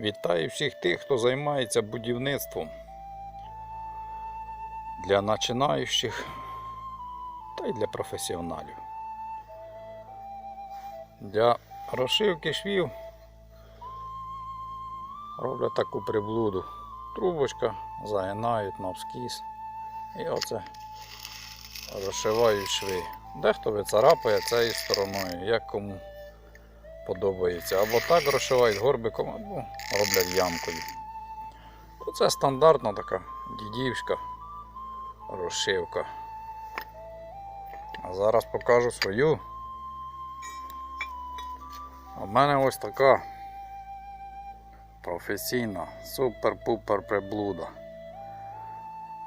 Вітаю всіх тих, хто займається будівництвом для починаючих та й для професіоналів. Для розшивки швів роблять таку приблуду. Трубочка загинають навскіз. І оце розшивають шви. Дехто вицарапає цією стороною, як кому подобається. Або так розшивають горбиком, або роблять ямкою. Оце стандартна така дідівська розшивка. А зараз покажу свою. У мене ось така професійна супер-пупер приблуда.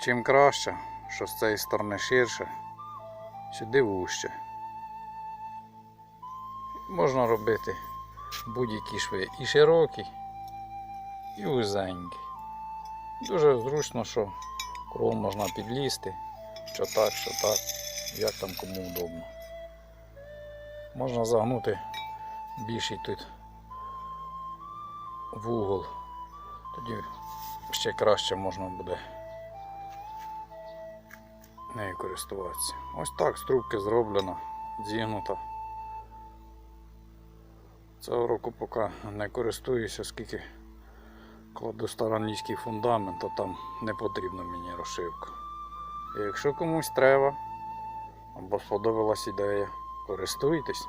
Чим краще, що з цієї сторони ширше, сюди вужче. Можна робити будь-які шви і широкі, і вузенькі. Дуже зручно, що кров можна підлізти, що так, що так, як там кому удобно. Можна загнути більший тут вугол, тоді ще краще можна буде нею користуватися. Ось так з трубки зроблена, зігнута. Цього року поки не користуюся, оскільки кладу старанійський фундамент, то там не потрібна мені розшивка. І якщо комусь треба, або сподобалась ідея, користуйтесь.